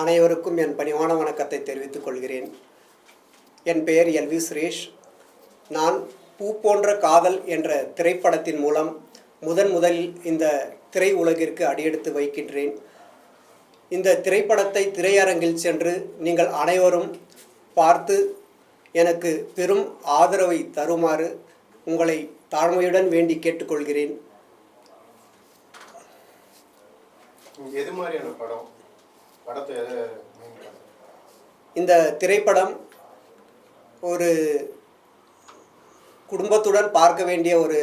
அனைவருக்கும் என் பணிவான வணக்கத்தை தெரிவித்துக் கொள்கிறேன். என் பெயர் எல்வி சுரேஷ். நான் பூ போன்ற காதல் என்ற திரைப்படத்தின் மூலம் முதன் முதலில் இந்த திரை உலகிற்கு அடியெடுத்து வைக்கின்றேன். இந்த திரைப்படத்தை திரையரங்கில் சென்று நீங்கள் அனைவரும் பார்த்து எனக்கு பெரும் ஆதரவை தருமாறு உங்களை தாழ்மையுடன் வேண்டி கேட்டுக்கொள்கிறேன். எது மாதிரியான படம்? படத்தை இந்த திரைப்படம் ஒரு குடும்பத்துடன் பார்க்க வேண்டிய ஒரு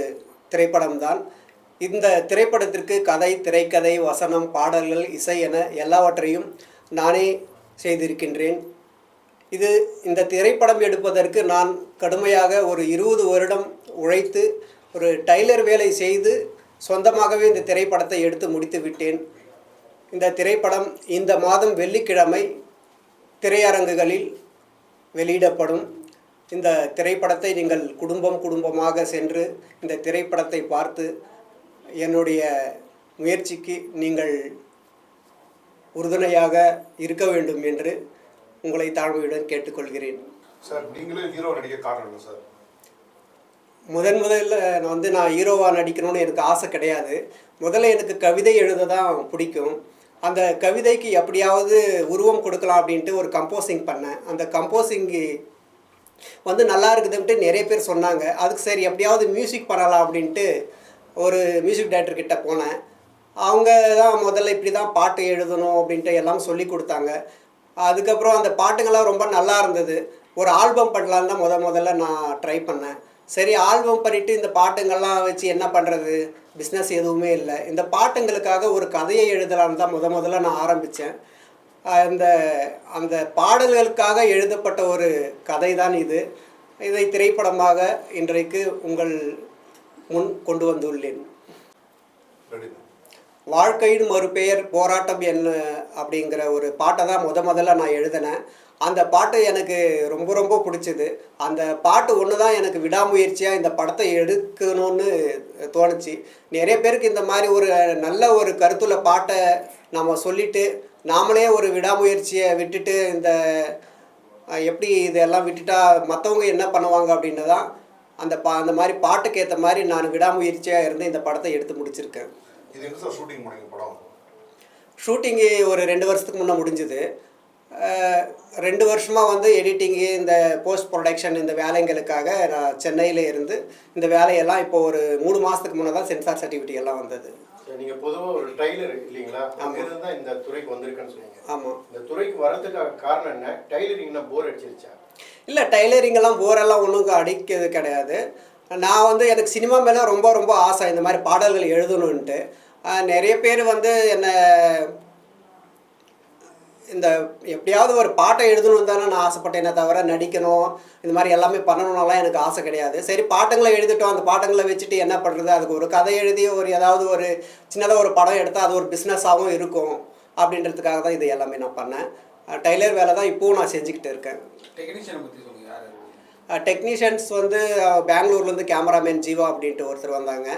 திரைப்படம்தான். இந்த திரைப்படத்திற்கு கதை திரைக்கதை வசனம் பாடல்கள் இசை என எல்லாவற்றையும் நானே செய்திருக்கின்றேன். இது இந்த திரைப்படம் எடுப்பதற்கு நான் கடுமையாக ஒரு இருபது வருடம் உழைத்து ஒரு டைலர் வேலை செய்து சொந்தமாகவே இந்த திரைப்படத்தை எடுத்து முடித்து விட்டேன் இந்த திரைப்படம் இந்த மாதம் வெள்ளிக்கிழமை திரையரங்குகளில் வெளியிடப்படும். இந்த திரைப்படத்தை நீங்கள் குடும்பம் குடும்பமாக சென்று இந்த திரைப்படத்தை பார்த்து என்னுடைய முயற்சிக்கு நீங்கள் உறுதுணையாக இருக்க வேண்டும் என்று உங்களை தாழ்மையுடன் கேட்டுக்கொள்கிறேன். சார் நீங்களே ஹீரோ நடிக்க காரணம் சார்? முதன் முதல்ல நான் வந்து நான் ஹீரோவாக நடிக்கணும்னு எனக்கு ஆசை கிடையாது. முதல்ல எனக்கு கவிதை எழுத தான் பிடிக்கும். அந்த கவிதைக்கு எப்படியாவது உருவம் கொடுக்கலாம் அப்படின்ட்டு ஒரு கம்போசிங் பண்ணேன். அந்த கம்போசிங்கு வந்து நல்லா இருக்குதுன்ட்டு நிறைய பேர் சொன்னாங்க. அதுக்கு சரி எப்படியாவது மியூசிக் பண்ணலாம் அப்படின்ட்டு ஒரு மியூசிக் டைரக்டர்கிட்ட போனேன். அவங்க தான் முதல்ல இப்படி தான் பாட்டு எழுதணும் அப்படின்ட்டு எல்லாம் சொல்லி கொடுத்தாங்க. அதுக்கப்புறம் அந்த பாட்டுங்கள்லாம் ரொம்ப நல்லா இருந்தது. ஒரு ஆல்பம் பண்ணலான்னு தான் முத முதல்ல நான் ட்ரை பண்ணேன். சரி ஆல்பம் பண்ணிட்டு இந்த பாட்டுங்கள்லாம் வச்சு என்ன பண்ணுறது பிஸ்னஸ் எதுவுமே இல்லை. இந்த பாட்டுங்களுக்காக ஒரு கதையை எழுதலான்னு தான் முத முதல்ல நான் ஆரம்பித்தேன். அந்த அந்த பாடல்களுக்காக எழுதப்பட்ட ஒரு கதை தான் இது. இதை திரைப்படமாக இன்றைக்கு உங்கள் முன் கொண்டு வந்துள்ளேன். வாழ்க்கையின் மறுபெயர் போராட்டம் என்ன அப்படிங்கிற ஒரு பாட்டை தான் முத முதல்ல நான் எழுதினேன். அந்த பாட்டு எனக்கு ரொம்ப ரொம்ப பிடிச்சது. அந்த பாட்டு ஒன்று தான் எனக்கு விடாமுயற்சியாக இந்த படத்தை எடுக்கணும்னு தோணுச்சு. நிறைய பேருக்கு இந்த மாதிரி ஒரு நல்ல ஒரு கருத்துள்ள பாட்டை நம்ம சொல்லிட்டு நாமளே ஒரு விடாமுயற்சியை விட்டுட்டு இந்த எப்படி இதெல்லாம் விட்டுட்டா மற்றவங்க என்ன பண்ணுவாங்க அப்படின்னு தான் அந்த பா அந்த மாதிரி பாட்டுக்கு ஏற்ற மாதிரி நான் விடாமுயற்சியாக இருந்து இந்த படத்தை எடுத்து முடிச்சிருக்கேன். இது எங்க சார் ஷூட்டிங் ஷூட்டிங்கு ஒரு ரெண்டு வருஷத்துக்கு முன்னே முடிஞ்சுது. ரெண்டு வருஷமாக வந்து எடிட்டிங்கு இந்த போஸ்ட் ப்ரொடக்ஷன் இந்த வேலைங்களுக்காக நான் சென்னையில் இருந்து இந்த வேலையெல்லாம் இப்போ ஒரு மூணு மாதத்துக்கு முன்னே தான் சென்சார் சர்டிஃபிகேட் எல்லாம் வந்தது. சரி, நீங்க பொதுவா ஒரு டைலர் இல்லைங்களா? அங்கிருந்து தான் இந்த துறைக்கு வந்திருக்கேன்னு சொன்னீங்க. ஆமாம் இந்த துறைக்கு வரதுக்காக காரணம் என்ன? டைலரிங்னா போர் அடிச்சிருச்சா? இல்லை டைலரிங்கெல்லாம் போரெல்லாம் ஒன்றும் அடிக்கிறது கிடையாது. நான் வந்து எனக்கு சினிமா மேலே ரொம்ப ரொம்ப ஆசை. இந்த மாதிரி பாடல்கள் எழுதணுன்ட்டு நிறைய பேர் வந்து என்னை இந்த எப்படியாவது ஒரு பாட்டை எழுதணும் தானே நான் ஆசைப்பட்டேனே தவிர நடிக்கணும் இந்த மாதிரி எல்லாமே பண்ணணும்னாலாம் எனக்கு ஆசை கிடையாது. சரி பாட்டுங்களை எழுதிட்டோம். அந்த பாட்டுங்களை வச்சுட்டு என்ன பண்ணுறது அதுக்கு ஒரு கதை எழுதி ஒரு ஏதாவது ஒரு சின்னதாக ஒரு படம் எடுத்தால் அது ஒரு பிஸ்னஸாகவும் இருக்கும். அப்படின்றதுக்காக தான் இது எல்லாமே நான் பண்ணேன். டைலர் வேலை தான் இப்போவும் நான் செஞ்சுக்கிட்டு இருக்கேன். டெக்னீஷியன்ஸ் வந்து பெங்களூர்லேருந்து கேமராமேன் ஜீவா அப்படின்ட்டு ஒருத்தர் வந்தாங்க.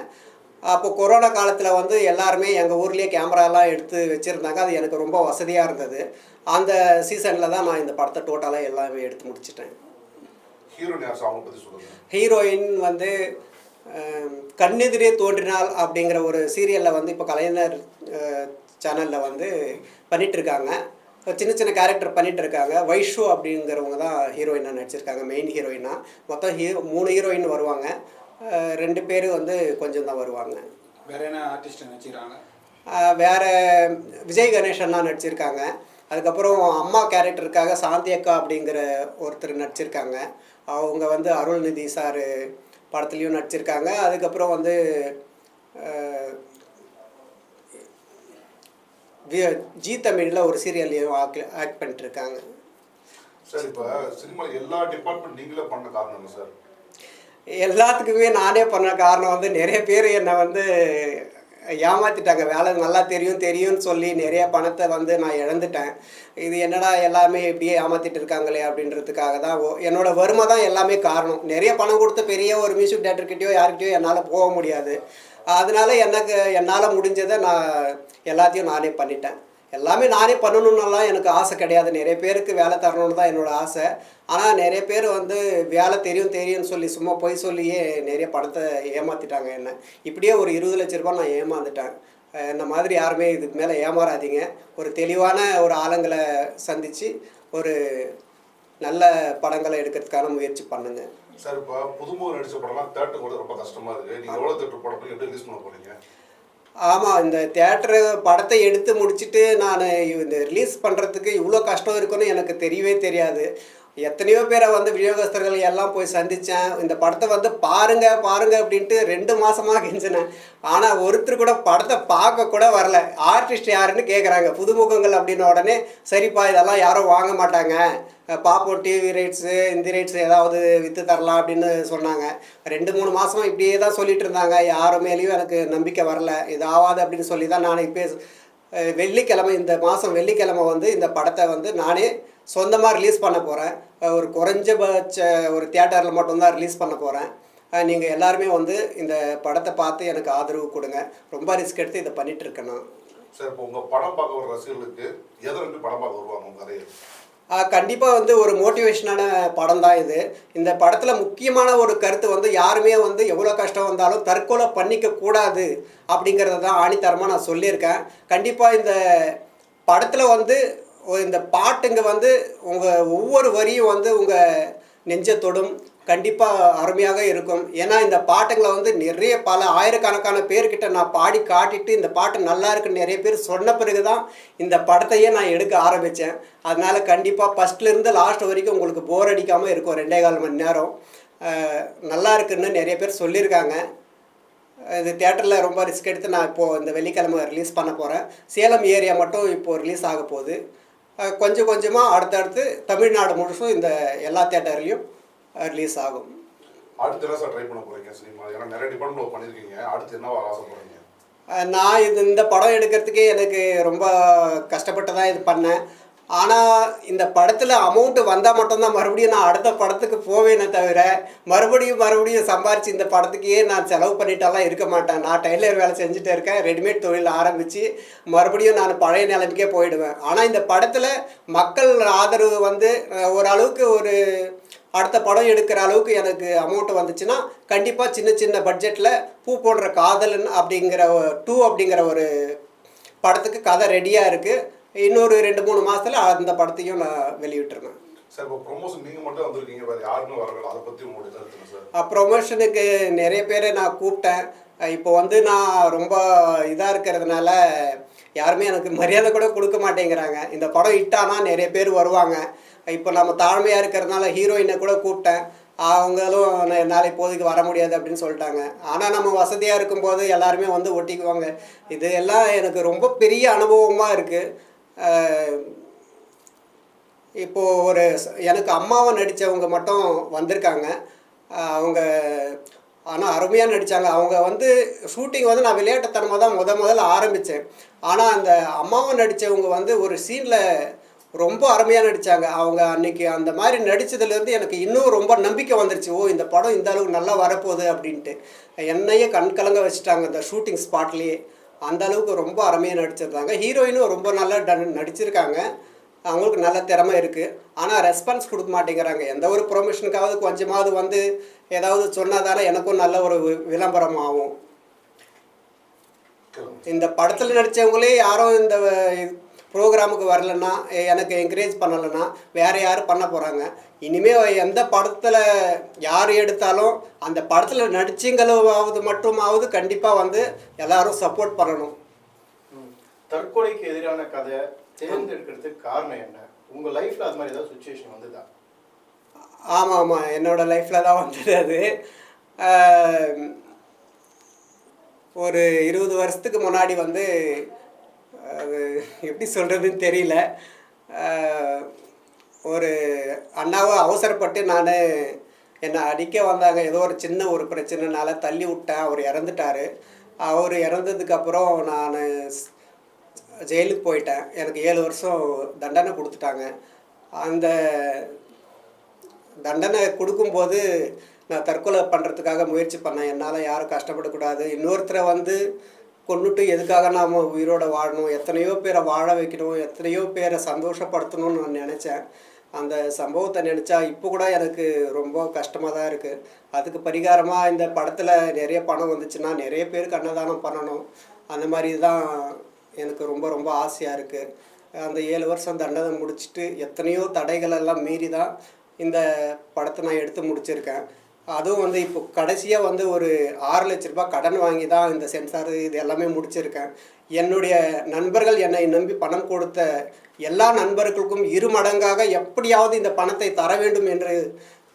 அப்போ கொரோனா காலத்தில் வந்து எல்லாருமே எங்கள் ஊர்லேயே கேமராலாம் எடுத்து வச்சுருந்தாங்க. அது எனக்கு ரொம்ப வசதியாக இருந்தது. அந்த சீசனில் தான் நான் இந்த படத்தை டோட்டலாக எல்லாமே எடுத்து முடிச்சிட்டேன். ஹீரோயின் வந்து கண்ணெதிரே தோன்றினால் அப்படிங்கிற ஒரு சீரியலில் வந்து இப்போ கலைஞர் சேனலில் வந்து பண்ணிட்டு இருக்காங்க இப்போ சின்ன சின்ன கேரக்டர் பண்ணிட்டு இருக்காங்க வைஷு அப்படிங்கிறவங்க தான் ஹீரோயினாக நடிச்சிருக்காங்க. மெயின் ஹீரோயினாக மொத்தம் ஹீரோ மூணு ஹீரோயின் வருவாங்க. ரெண்டு பேர் வந்து கொஞ்சம் தான் வருவாங்க. வேற என்ன ஆர்டிஸ்ட் அஹ், வேற விஜய் கணேசன்லாம் நடிச்சிருக்காங்க. அதுக்கப்புறம் அம்மா கேரக்டருக்காக சாந்தி அக்கா அப்படிங்கிற ஒருத்தர் நடிச்சிருக்காங்க. அவங்க வந்து அருள்நிதி சார் படத்துலையும் நடிச்சிருக்காங்க. அதுக்கப்புறம் வந்து ஜி தமிழில் ஒரு சீரியல்லையும் ஆக்ட் பண்ணிட்டு இருக்காங்க சார் இப்போ சினிமா எல்லா டிபார்ட்மெண்ட் நீங்களே பண்ண காரணம் சார்? எல்லாத்துக்குமே நானே பண்ண காரணம் வந்து நிறைய பேர் என்னை வந்து ஏமாத்திட்டாங்க. வேலை நல்லா தெரியும் தெரியும்னு சொல்லி நிறைய பணத்தை வந்து நான் இழந்துட்டேன். இது என்னடா எல்லாமே இப்படியே ஏமாத்திட்டு இருக்காங்களே அப்படின்றதுக்காக தான் என்னோட வறுமை தான் எல்லாமே காரணம். நிறைய பணம் கொடுத்து பெரிய ஒரு மியூசிக் டேரக்டர்கிட்டயோ யார்கிட்டயோ என்னால் போக முடியாது. அதனால எனக்கு என்னால் முடிஞ்சதை நான் எல்லாத்தையும் நானே பண்ணிட்டேன். எல்லாமே நானே பண்ணணுன்னெல்லாம் எனக்கு ஆசை கிடையாது. நிறைய பேருக்கு வேலை தரணும்னு தான் என்னோட ஆசை. ஆனால் நிறைய பேர் வந்து வேலை தெரியும் தெரியும்னு சொல்லி சும்மா போய் சொல்லியே நிறைய பணத்தை ஏமாற்றிட்டாங்க என்ன. இப்படியே ஒரு இருபது லட்ச ரூபாய் நான் ஏமாந்துட்டேன். இந்த மாதிரி யாருமே இதுக்கு மேலே ஏமாறாதீங்க. ஒரு தெளிவான ஒரு ஆளுங்களை சந்தித்து ஒரு நல்ல படங்களை எடுக்கிறதுக்கான முயற்சி பண்ணுங்கள் சார் இப்போ புதுமுகம் நடிச்ச படம்லாம் தேட்டர் கூட ரொம்ப கஷ்டமா இருக்கு. நீங்க எவ்வளவு தேட்டர் படம் எப்படி ரிலீஸ் பண்ண போறீங்க? ஆமாம் இந்த தேட்டரு படத்தை எடுத்து முடிச்சுட்டு நான் இந்த ரிலீஸ் பண்ணுறதுக்கு இவ்வளோ கஷ்டம் இருக்குன்னு எனக்கு தெரியவே தெரியாது. எத்தனையோ பேரை வந்து விநியோகஸ்தர்கள் எல்லாம் போய் சந்தித்தேன் இந்த படத்தை வந்து பாருங்க பாருங்க அப்படின்ட்டு ரெண்டு மாதமாக கெஞ்சினேன். ஆனால் ஒருத்தர் கூட படத்தை பார்க்க கூட வரல. ஆர்டிஸ்ட் யாருன்னு கேட்குறாங்க புதுமுகங்கள் அப்படின்ன உடனே சரிப்பா இதெல்லாம் யாரும் வாங்க மாட்டாங்க. பார்ப்போம் டிவி ரைட்ஸு இந்த ரைட்ஸு ஏதாவது விற்று தரலாம் அப்படின்னு சொன்னாங்க. ரெண்டு மூணு மாதம் இப்படியே தான் சொல்லிட்டு இருந்தாங்க. யார் மேலேயும் எனக்கு நம்பிக்கை வரல. இது ஆகாது அப்படின்னு சொல்லி தான் நான் இப்போ வெள்ளிக்கிழமை இந்த மாதம் வெள்ளிக்கிழமை வந்து இந்த படத்தை வந்து நானே சொந்தமாக ரிலீஸ் பண்ண போகிறேன் ஒரு குறைஞ்சபட்ச ஒரு தியேட்டரில் மட்டும்தான் ரிலீஸ் பண்ண போகிறேன் நீங்கள் எல்லாருமே வந்து இந்த படத்தை பார்த்து எனக்கு ஆதரவு கொடுங்க. ரொம்ப ரிஸ்க் எடுத்து இதை பண்ணிகிட்ருக்கேன் இருக்கேன் நான். சார் இப்போ உங்கள் படம் பார்க்க ஒரு ரசிகர்களுக்கு எதை ரெண்டு படம் பார்க்க வருவாங்க உங்கள் கதையை கண்டிப்பாக வந்து ஒரு மோட்டிவேஷனான படம் தான் இது. இந்த படத்தில் முக்கியமான ஒரு கருத்து வந்து யாருமே வந்து எவ்வளோ கஷ்டம் வந்தாலும் தற்கொலை பண்ணிக்க கூடாது அப்படிங்கிறத தான் ஆணித்தரமாக நான் சொல்லியிருக்கேன். கண்டிப்பாக இந்த படத்தில் வந்து இந்த பாட்டுங்க வந்து உங்கள் ஒவ்வொரு வரியும் வந்து உங்கள் நெஞ்சத்தொடும். கண்டிப்பாக அருமையாக இருக்கும். ஏன்னா இந்த பாட்டுங்களை வந்து நிறைய பல ஆயிரக்கணக்கான பேர்கிட்ட நான் பாடி காட்டிட்டு இந்த பாட்டு நல்லா இருக்குன்னு நிறைய பேர் சொன்ன பிறகு தான் இந்த படத்தையே நான் எடுக்க ஆரம்பித்தேன் அதனால் கண்டிப்பாக ஃபஸ்ட்லேருந்து லாஸ்ட் வரைக்கும் உங்களுக்கு போர் அடிக்காமல் இருக்கும் ரெண்டே கால் மணி நேரம். நல்லா இருக்குன்னு நிறைய பேர் சொல்லியிருக்காங்க. இது தேட்டரில் ரொம்ப ரிஸ்க் எடுத்து நான் இப்போது இந்த வெள்ளிக்கிழமை ரிலீஸ் பண்ண போகிறேன் சேலம் ஏரியா மட்டும் இப்போது ரிலீஸ் ஆக போகுது. கொஞ்சம் கொஞ்சமாக அடுத்தடுத்து தமிழ்நாடு முழுசும் இந்த எல்லா தேட்டர்லேயும் ரிலீஸ் ஆகும். அடுத்து என்ன சார் ட்ரை பண்ண போறீங்க சினிமா ஏன்னா நிறைய டிபார்ட்மெண்ட் பண்ணிருக்கீங்க. அடுத்து என்னவா ஆசைப்படுறீங்க? நான் இது இந்த படம் எடுக்கிறதுக்கே எனக்கு ரொம்ப கஷ்டப்பட்டு தான் இது பண்ணேன். ஆனால் இந்த படத்தில் அமௌண்ட்டு வந்தால் மட்டும்தான் மறுபடியும் நான் அடுத்த படத்துக்கு போவேனே தவிர மறுபடியும் மறுபடியும் சம்பாரித்து இந்த படத்துக்கே நான் செலவு பண்ணிட்டாலாம் இருக்க மாட்டேன். நான் டெய்லர் வேலை செஞ்சுட்டு இருக்கேன். ரெடிமேட் தொழில் ஆரம்பித்து மறுபடியும் நான் பழைய நிலைமைக்கே போயிடுவேன். ஆனால் இந்த படத்தில் மக்கள் ஆதரவு வந்து ஓரளவுக்கு ஒரு அடுத்த படம் எடுக்கிற அளவுக்கு எனக்கு அமௌண்ட் வந்துச்சுன்னா கண்டிப்பாக சின்ன சின்ன பட்ஜெட்டில் பூ போடுற காதலன் அப்படிங்கிற டூ அப்படிங்கிற ஒரு படத்துக்கு கதை ரெடியாக இருக்குது இன்னொரு ரெண்டு மூணு மாதத்தில் அந்த படத்தையும் நான் வெளியிட்டுருவேன். சார் இப்போ ப்ரொமோஷன் நீங்க மட்டும் வந்திருக்கீங்க வேற யாருமே வரல அதை பத்தி உங்களுடைய கருத்துங்க சார்? ப்ரொமோஷனுக்கு நிறைய பேரை நான் கூப்பிட்டேன். இப்போ வந்து நான் ரொம்ப இதாக இருக்கிறதுனால யாருமே எனக்கு மரியாதை கூட கொடுக்க மாட்டேங்கிறாங்க. இந்த படம் இட்டானா நிறைய பேர் வருவாங்க. இப்போ நம்ம தாழ்மையாக இருக்கிறதுனால ஹீரோயினை கூட கூப்பிட்டேன். அவங்களும் என்னால் இப்போதைக்கு வர முடியாது அப்படின்னு சொல்லிட்டாங்க. ஆனால் நம்ம வசதியாக இருக்கும்போது எல்லாருமே வந்து ஒட்டிக்குவாங்க. இது எல்லாம் எனக்கு ரொம்ப பெரிய அனுபவமாக இருக்குது இப்போது ஒரு எனக்கு அம்மாவை நடித்தவங்க மட்டும் வந்திருக்காங்க. அவங்க ஆனால் அருமையாக நடித்தாங்க அவங்க வந்து ஷூட்டிங் வந்து நான் விளையாட்டுத்தனமாக தான் முத முதல்ல ஆரம்பித்தேன் ஆனால் அந்த அம்மாவை நடித்தவங்க வந்து ஒரு சீனில் ரொம்ப அருமையாக நடித்தாங்க அவங்க அன்னைக்கு அந்த மாதிரி நடித்ததுலேருந்து எனக்கு இன்னும் ரொம்ப நம்பிக்கை வந்துருச்சு. ஓ இந்த படம் இந்த அளவுக்கு நல்லா வரப்போகுது அப்படின்ட்டு. என்னையே கண் கலங்க வச்சுட்டாங்க அந்த ஷூட்டிங் ஸ்பாட்லேயே. அந்த அளவுக்கு ரொம்ப அருமையாக நடிச்சிருந்தாங்க. ஹீரோயினும் ரொம்ப நல்லா ட- நடிச்சிருக்காங்க. அவங்களுக்கு நல்ல திறமை இருக்குது ஆனால் ரெஸ்பான்ஸ் கொடுக்க மாட்டேங்கிறாங்க. எந்த ஒரு ப்ரொமோஷனுக்காவது கொஞ்சமாவது வந்து ஏதாவது சொன்னால் தானே எனக்கும் நல்ல ஒரு வி- விளம்பரம் ஆகும். இந்த படத்தில் நடித்தவங்களே யாரும் இந்த ப்ரோக்ராமுக்கு வரலன்னா எனக்கு என்கரேஜ் பண்ணலைன்னா வேறு யார் பண்ண போகிறாங்க இனிமேல் எந்த படத்தில் யார் எடுத்தாலும் அந்த படத்தில் நடிச்சிங்களாவது மட்டுமாவது கண்டிப்பாக வந்து எல்லாரும் சப்போர்ட் பண்ணணும். தற்கொலைக்கு எதிரான கதை தேர்ந்தெடுக்கிறதுக்கு காரணம் என்ன? உங்க லைஃப்ல அது மாதிரி ஏதாவது சுச்சுவேஷன் வந்துதா? ஆமாம் ஆமாம் என்னோடய லைஃப்பில் தான் வந்தது அது. ஒரு இருபது வருஷத்துக்கு முன்னாடி வந்து அது எப்படி சொல்கிறதுன்னு தெரியல. ஒரு அண்ணாவை அவசரப்பட்டு நான் என்னை அடிக்க வந்தாங்க. ஏதோ ஒரு சின்ன ஒரு பிரச்சனைனால தள்ளி விட்டேன். அவர் இறந்துட்டார். அவர் இறந்ததுக்கப்புறம் நான் ஜெயிலுக்கு போயிட்டேன். எனக்கு ஏழு வருஷம் தண்டனை கொடுத்துட்டாங்க. அந்த தண்டனை கொடுக்கும்போது நான் தற்கொலை பண்ணுறதுக்காக முயற்சி பண்ணேன். என்னால் யாரும் கஷ்டப்படக்கூடாது. இன்னொருத்தரை வந்து கொண்டுட்டு எதுக்காக நாம் உயிரோட வாழணும்? எத்தனையோ பேரை வாழ வைக்கணும் எத்தனையோ பேரை சந்தோஷப்படுத்தணும்னு நான் நினச்சேன். அந்த சம்பவத்தை நினச்சா இப்போ கூட எனக்கு ரொம்ப கஷ்டமாக தான் இருக்குது அதுக்கு பரிகாரமாக இந்த படத்தில் நிறைய பணம் வந்துச்சுன்னா நிறைய பேருக்கு அன்னதானம் பண்ணணும். அந்த மாதிரி தான் எனக்கு ரொம்ப ரொம்ப ஆசையாக இருக்குது அந்த ஏழு வருஷம் தண்டனை முடிச்சுட்டு எத்தனையோ தடைகளெல்லாம் மீறி தான் இந்த படத்தை நான் எடுத்து முடிச்சிருக்கேன். அதுவும் வந்து இப்போ கடைசியாக வந்து ஒரு ஆறு லட்ச ரூபாய் கடன் வாங்கி தான் இந்த சென்சார் இது எல்லாமே முடிச்சிருக்கேன். என்னுடைய நண்பர்கள் என்னை நம்பி பணம் கொடுத்த எல்லா நண்பர்களுக்கும் இரு மடங்காக எப்படியாவது இந்த பணத்தை தர வேண்டும் என்று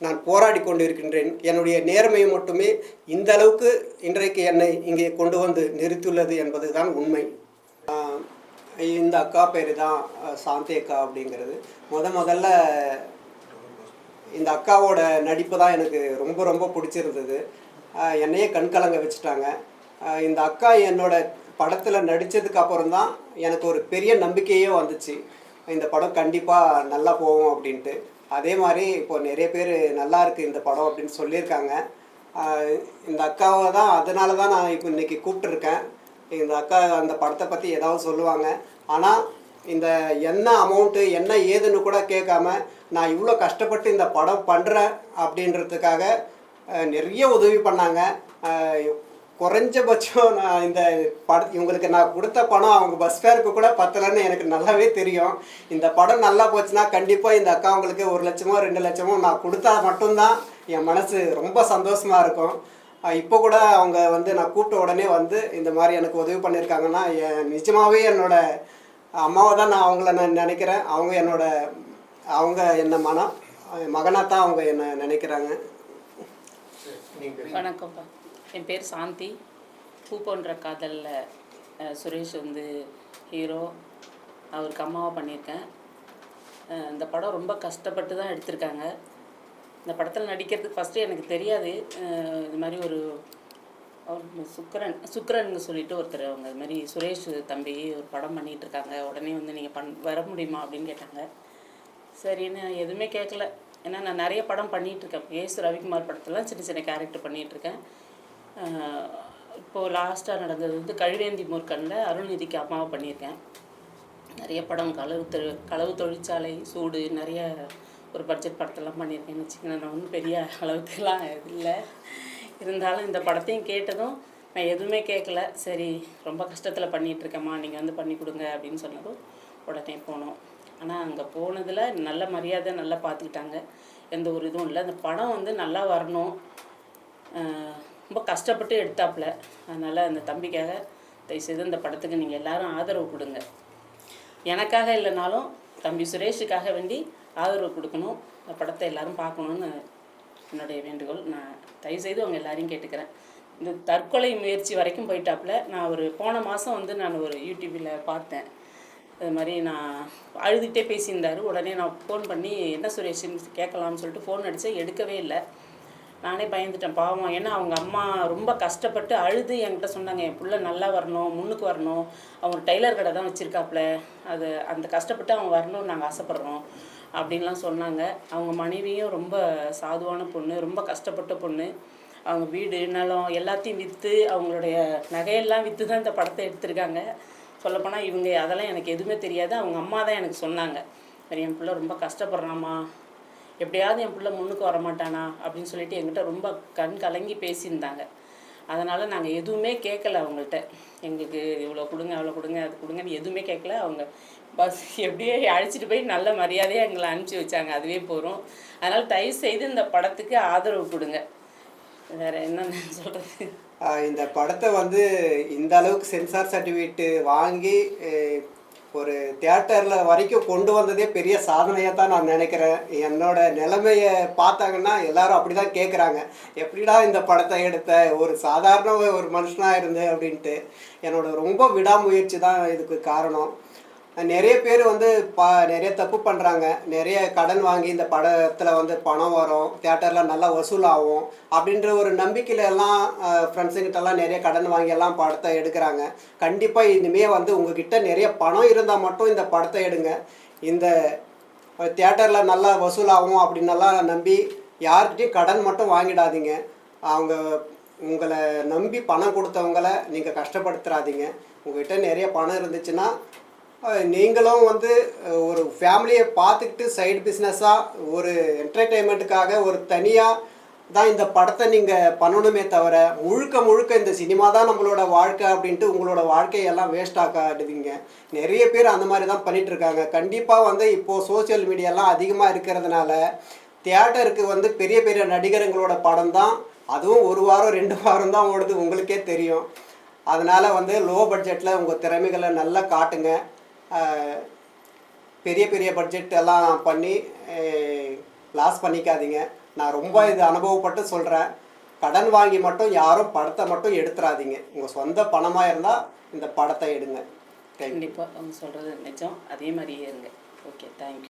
நான் போராடி கொண்டிருக்கின்றேன். என்னுடைய நேர்மையை மட்டுமே இந்த அளவுக்கு இன்றைக்கு என்னை இங்கே கொண்டு வந்து நிறுத்தியுள்ளது என்பது தான் உண்மை இந்த அக்கா பேர் தான் சாந்தி அக்கா அப்படிங்கிறது. முத முதல்ல இந்த அக்காவோட நடிப்பு தான் எனக்கு ரொம்ப ரொம்ப பிடிச்சிருந்தது. என்னையே கண்கலங்க வச்சுட்டாங்க. இந்த அக்கா என்னோட படத்தில் நடித்ததுக்கு அப்புறம் தான் எனக்கு ஒரு பெரிய நம்பிக்கையே வந்துச்சு. இந்த படம் கண்டிப்பாக நல்லா போகும் அப்படின்ட்டு. அதே மாதிரி இப்போ நிறைய பேர் நல்லா இருக்குது இந்த படம் அப்படின்னு சொல்லியிருக்காங்க. இந்த அக்காவை தான் அதனால தான் நான் இப்போ இன்னைக்கு கூப்பிட்டுருக்கேன். இந்த அக்கா அந்த படத்தை பற்றி ஏதாவது சொல்லுவாங்க. ஆனால் இந்த என்ன அமௌண்ட்டு என்ன ஏதுன்னு கூட கேட்காம நான் இவ்வளோ கஷ்டப்பட்டு இந்த படம் பண்ணுறேன் அப்படின்றதுக்காக நிறைய உதவி பண்ணாங்க. குறைஞ்சபட்சம் நான் இந்த பட இவங்களுக்கு நான் கொடுத்த பணம் அவங்க பஸ் ஃபேருக்கு கூட பத்தலைன்னு எனக்கு நல்லாவே தெரியும். இந்த படம் நல்லா போச்சுன்னா கண்டிப்பாக இந்த அக்கா அவங்களுக்கு ஒரு லட்சமோ ரெண்டு லட்சமோ நான் கொடுத்தா மட்டும்தான் என் மனசு ரொம்ப சந்தோஷமாக இருக்கும். இப்போ கூட அவங்க வந்து நான் கூப்பிட்ட உடனே வந்து இந்த மாதிரி எனக்கு உதவி பண்ணியிருக்காங்கன்னா என் நிஜமாகவே என்னோடய அம்மாவை தான் நான் அவங்கள நான் நினைக்கிறேன். அவங்க என்னோட அவங்க என்ன மனம் மகனாக தான் அவங்க என்ன நினைக்கிறாங்க. வணக்கம்ப்பா. என் பேர் சாந்தி. பூ போன்ற காதலில் சுரேஷ் வந்து ஹீரோ அவருக்கு அம்மாவாக பண்ணியிருக்கேன். இந்த படம் ரொம்ப கஷ்டப்பட்டு தான் எடுத்திருக்காங்க. இந்த படத்தில் நடிக்கிறதுக்கு ஃபஸ்ட்டு எனக்கு தெரியாது. இது மாதிரி ஒரு அவர் சுக்கரன் சுக்கரன் சொல்லிட்டு ஒருத்தர் அவங்க இது மாதிரி சுரேஷ் தம்பி ஒரு படம் பண்ணிகிட்டு இருக்காங்க உடனே வந்து நீங்கள் பண் வர முடியுமா அப்படின்னு கேட்டாங்க. சரின்னு எதுவுமே கேட்கல. ஏன்னா நான் நிறைய படம் பண்ணிகிட்ருக்கேன் ஏசு ரவிக்குமார் படத்துலாம் சின்ன சின்ன கேரக்டர் பண்ணிகிட்ருக்கேன் இப்போது லாஸ்ட்டாக நடந்தது வந்து கழுவேந்தி மூர்க்கனில் அருள்நிதிக்கு அம்மாவை பண்ணியிருக்கேன். நிறைய படம் களவு தொ களவு தொழிற்சாலை சூடு நிறைய ஒரு பட்ஜெட் படத்தெல்லாம் பண்ணியிருக்கேன்னு வச்சுக்கோங்க நான் ஒன்றும் பெரிய அளவுக்குலாம் இல்லை. இருந்தாலும் இந்த படத்தையும் கேட்டதும் நான் எதுவுமே கேட்கல. சரி ரொம்ப கஷ்டத்தில் பண்ணிகிட்ருக்கேம்மா நீங்கள் வந்து பண்ணி கொடுங்க அப்படின்னு சொன்னதும் உடனே போனோம். ஆனால் அங்கே போனதில் நல்ல மரியாதை நல்லா பார்த்துக்கிட்டாங்க எந்த ஒரு இதுவும் இல்லை. அந்த படம் வந்து நல்லா வரணும். ரொம்ப கஷ்டப்பட்டு எடுத்தாப்புல. அதனால் அந்த தம்பிக்காக தயவுசெய்து அந்த படத்துக்கு நீங்கள் எல்லாரும் ஆதரவு கொடுங்க. எனக்காக இல்லைனாலும் தம்பி சுரேஷுக்காக வேண்டி ஆதரவு கொடுக்கணும். அந்த படத்தை எல்லாரும் பார்க்கணுன்னு என்னுடைய வேண்டுகோள். நான் தயவுசெய்து அவங்க எல்லாரையும் கேட்டுக்கிறேன். இந்த தற்கொலை முயற்சி வரைக்கும் போயிட்டாப்புல. நான் ஒரு போன மாதம் வந்து நான் ஒரு யூடியூப்பில் பார்த்தேன். அது மாதிரி நான் அழுதுகிட்டே பேசியிருந்தாரு. உடனே நான் ஃபோன் பண்ணி என்ன சுரேஷ்னு கேட்கலாம்னு சொல்லிட்டு ஃபோன் அடித்தேன் எடுக்கவே இல்லை. நானே பயந்துட்டேன். பாவம். ஏன்னா அவங்க அம்மா ரொம்ப கஷ்டப்பட்டு அழுது என்கிட்ட சொன்னாங்க. என் பிள்ளை நல்லா வரணும். முன்னுக்கு வரணும். அவங்க டெய்லர் கடை தான் வச்சுருக்காப்புல. அது அந்த கஷ்டப்பட்டு அவங்க வரணும்னு நாங்கள் ஆசைப்பட்றோம். அப்படின்லாம் சொன்னாங்க. அவங்க மனைவியும் ரொம்ப சாதுவான பொண்ணு ரொம்ப கஷ்டப்பட்ட பொண்ணு. அவங்க வீடு நிலம் எல்லாத்தையும் விற்று அவங்களுடைய நகையெல்லாம் விற்று தான் இந்த படத்தை எடுத்திருக்காங்க. சொல்லப்போனால் இவங்க அதெல்லாம் எனக்கு எதுவுமே தெரியாது. அவங்க அம்மா தான் எனக்கு சொன்னாங்க. சரி என் பிள்ளை ரொம்ப கஷ்டப்படுறாம்மா. எப்படியாவது என் பிள்ளை முன்னுக்கு வர மாட்டானா அப்படின்னு சொல்லிட்டு என்கிட்ட ரொம்ப கண் கலங்கி பேசியிருந்தாங்க. அதனால் நாங்கள் எதுவுமே கேட்கல அவங்கள்ட்ட. எங்களுக்கு இவ்வளோ கொடுங்க அவ்வளோ கொடுங்க அது கொடுங்கன்னு எதுவுமே கேட்கல அவங்க பஸ் எப்படியோ அழைச்சிட்டு போய் நல்ல மரியாதையாக எங்களை அனுப்பிச்சி வச்சாங்க. அதுவே போகிறோம் அதனால் தயவு செய்து இந்த படத்துக்கு ஆதரவு கொடுங்க. வேறு என்னென்ன சொல்கிறது இந்த படத்தை வந்து இந்த அளவுக்கு சென்சார் சர்டிஃபிகேட்டு வாங்கி ஒரு தியேட்டரில் வரைக்கும் கொண்டு வந்ததே பெரிய சாதனையாக தான் நான் நினைக்கிறேன். என்னோட நிலைமையை பார்த்தாங்கன்னா எல்லாரும் அப்படி தான் கேட்குறாங்க எப்படிடா இந்த படத்தை எடுத்த? ஒரு சாதாரண ஒரு மனுஷனாக இருந்தேன் அப்படின்ட்டு. என்னோட ரொம்ப விடாமுயற்சி தான் இதுக்கு காரணம். நிறைய பேர் வந்து ப நிறைய தப்பு பண்ணுறாங்க நிறைய கடன் வாங்கி இந்த படத்தில் வந்து பணம் வரும் தேட்டரில் நல்லா வசூலாகும் அப்படின்ற ஒரு நம்பிக்கையில எல்லாம் ஃப்ரெண்ட்ஸுங்கிட்டலாம் நிறைய கடன் வாங்கி எல்லாம் படத்தை எடுக்கிறாங்க. கண்டிப்பாக இனிமே வந்து உங்ககிட்ட நிறைய பணம் இருந்தால் மட்டும் இந்த படத்தை எடுங்க. இந்த தேட்டரில் நல்லா வசூலாகும் அப்படின்னலாம் நம்பி யார்கிட்டையும் கடன் மட்டும் வாங்கிடாதீங்க. அவங்க உங்களை நம்பி பணம் கொடுத்தவங்கள நீங்கள் கஷ்டப்படுத்துறாதீங்க. உங்ககிட்ட நிறைய பணம் இருந்துச்சுன்னா நீங்களும் வந்து ஒரு ஃபேமிலியை பார்த்துக்கிட்டு சைடு பிஸ்னஸாக ஒரு என்டர்டெயின்மெண்ட்டுக்காக ஒரு தனியாக தான் இந்த படத்தை நீங்கள் பண்ணணுமே தவிர முழுக்க முழுக்க இந்த சினிமா தான் நம்மளோட வாழ்க்கை அப்படின்ட்டு உங்களோட வாழ்க்கையெல்லாம் வேஸ்ட் ஆக்காடுவீங்க நிறைய பேர் அந்த மாதிரி தான் பண்ணிகிட்ருக்காங்க இருக்காங்க கண்டிப்பாக வந்து இப்போது சோஷியல் மீடியாலாம் அதிகமாக இருக்கிறதுனால தியேட்டருக்கு வந்து பெரிய பெரிய நடிகருங்களோட படம் தான் அதுவும் ஒரு வாரம் ரெண்டு வாரம் தான் ஓடுது உங்களுக்கே தெரியும். அதனால் வந்து லோ பட்ஜெட்டில் உங்கள் திறமைகளை நல்லா காட்டுங்க. பெரிய பெரிய பட்ஜெட் எல்லாம் பண்ணி லாஸ் பண்ணிக்காதீங்க. நான் ரொம்ப இது அனுபவப்பட்டு சொல்கிறேன் கடன் வாங்கி மட்டும் யாரும் படத்தை மட்டும் எடுத்துடாதீங்க உங்கள் சொந்த பணமாக இருந்தால் இந்த படத்தை எடுங்க. கண்டிப்பாக அவங்க சொல்கிறது நிஜம். அதே மாதிரியே இருங்க. Okay thank you